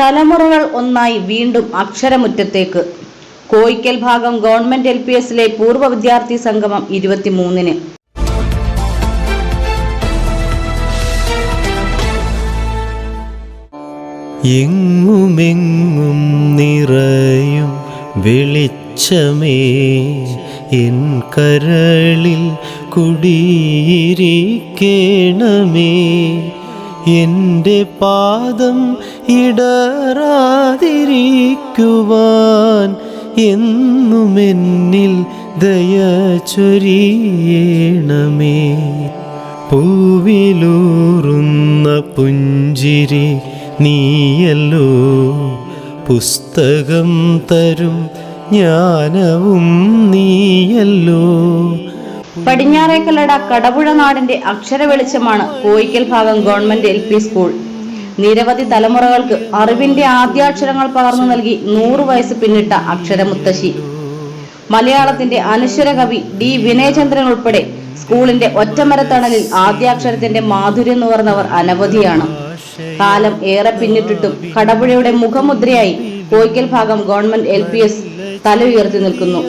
തലമുറകൾ ഒന്നായി വീണ്ടും അക്ഷരമുറ്റത്തേക്ക്. കോയിക്കൽ ഭാഗം ഗവൺമെന്റ് എൽ പി എസിലെ പൂർവ വിദ്യാർത്ഥി സംഗമം ഇരുപത്തിമൂന്നിന്. എങ്ങുമെങ്ങും നിറയും വെളിച്ചമേ. എൻ കരളിൽ കുടിയിരിക്കണമേ. എന്റെ പാദം ഇടറാതിരിക്കുവാൻ എന്നുമെന്നിൽ ദയ ചൊരിയണമേ. പൂവിലൂറുന്ന പുഞ്ചിരി നീയല്ലോ പുസ്തകം തരും ജ്ഞാനവും നീയല്ലോ. പടിഞ്ഞാറേക്കല്ലട കടപുഴ നാടിന്റെ അക്ഷര വെളിച്ചമാണ് കോയിക്കൽ ഭാഗം ഗവൺമെന്റ് എൽ പി സ്കൂൾ. നിരവധി തലമുറകൾക്ക് അറിവിന്റെ ആദ്യാക്ഷരങ്ങൾ പകർന്നു നൽകി നൂറു വയസ്സ് പിന്നിട്ട അക്ഷരമുത്തശ്ശി. മലയാളത്തിന്റെ അനശ്വര കവി ഡി വിനയചന്ദ്രൻ ഉൾപ്പെടെ സ്കൂളിന്റെ ഒറ്റമരത്തണലിൽ ആദ്യാക്ഷരത്തിന്റെ മാധുര്യം നുകർന്നവർ അനവധിയാണ്. കാലം ഏറെ പിന്നിട്ടിട്ടും കടപുഴയുടെ മുഖമുദ്രയായി കോയിക്കൽ ഭാഗം ഗവൺമെന്റ് എൽ പി എസ് തല ഉയർത്തി നിൽക്കുന്നു.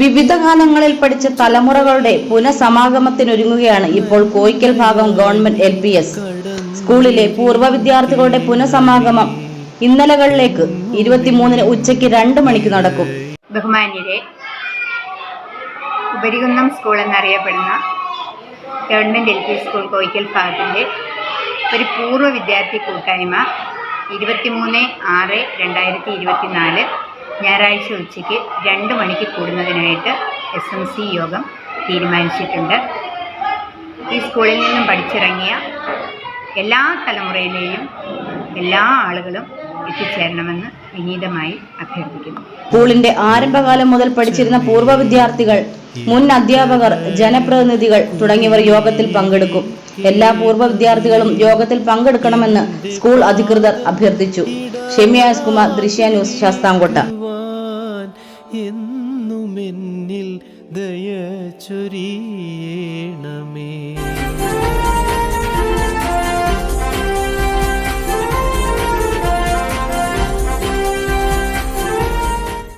വിവിധ കാലങ്ങളിൽ പഠിച്ച തലമുറകളുടെ പുനഃസമാഗമത്തിനൊരുങ്ങുകയാണ് ഇപ്പോൾ കോയിക്കൽ ഭാഗം ഗവൺമെന്റ് എൽ പി എസ്. സ്കൂളിലെ പൂർവ വിദ്യാർത്ഥികളുടെ പുനഃസമാഗമം ഇന്നലകളിലേക്ക് ഇരുപത്തിമൂന്നിന് ഉച്ചയ്ക്ക് രണ്ട് മണിക്ക് നടക്കും. ബഹുമാന്യരെ ഉപരികുന്നം സ്കൂൾ എന്നറിയപ്പെടുന്ന government L P school Koyikkal ഭാഗത്തിന്റെ ഒരു പൂർവ വിദ്യാർത്ഥി കൂട്ടായ്മ ഇരുപത്തിമൂന്ന് ആറ് രണ്ടായിരത്തി ഇരുപത്തിനാല് ഞായറാഴ്ച ഉച്ചയ്ക്ക് രണ്ട് മണിക്ക് കൂടുന്നതിനായിട്ട് എസ് എം സി യോഗം തീരുമാനിച്ചിട്ടുണ്ട്. ഈ സ്കൂളിൽ നിന്നും പഠിച്ചിറങ്ങിയ എല്ലാ തലമുറയിലെയും എല്ലാ ആളുകളും എത്തിച്ചേരണമെന്ന് വിനീതമായി അഭ്യർത്ഥിക്കുന്നു. സ്കൂളിന്റെ ആരംഭകാലം മുതൽ പഠിച്ചിരുന്ന പൂർവ വിദ്യാർത്ഥികൾ മുൻ അധ്യാപകർ ജനപ്രതിനിധികൾ തുടങ്ങിയവർ യോഗത്തിൽ പങ്കെടുക്കും. എല്ലാ പൂർവ വിദ്യാർത്ഥികളും യോഗത്തിൽ പങ്കെടുക്കണമെന്ന് സ്കൂൾ അധികൃതർ അഭ്യർത്ഥിച്ചു. ഷെമിയാസ് കുമാർ ദൃശ്യ ന്യൂസ് ശാസ്താംകോട്ട. എന്നുമെന്നിൽ ദയ ചൊരിയണമേ.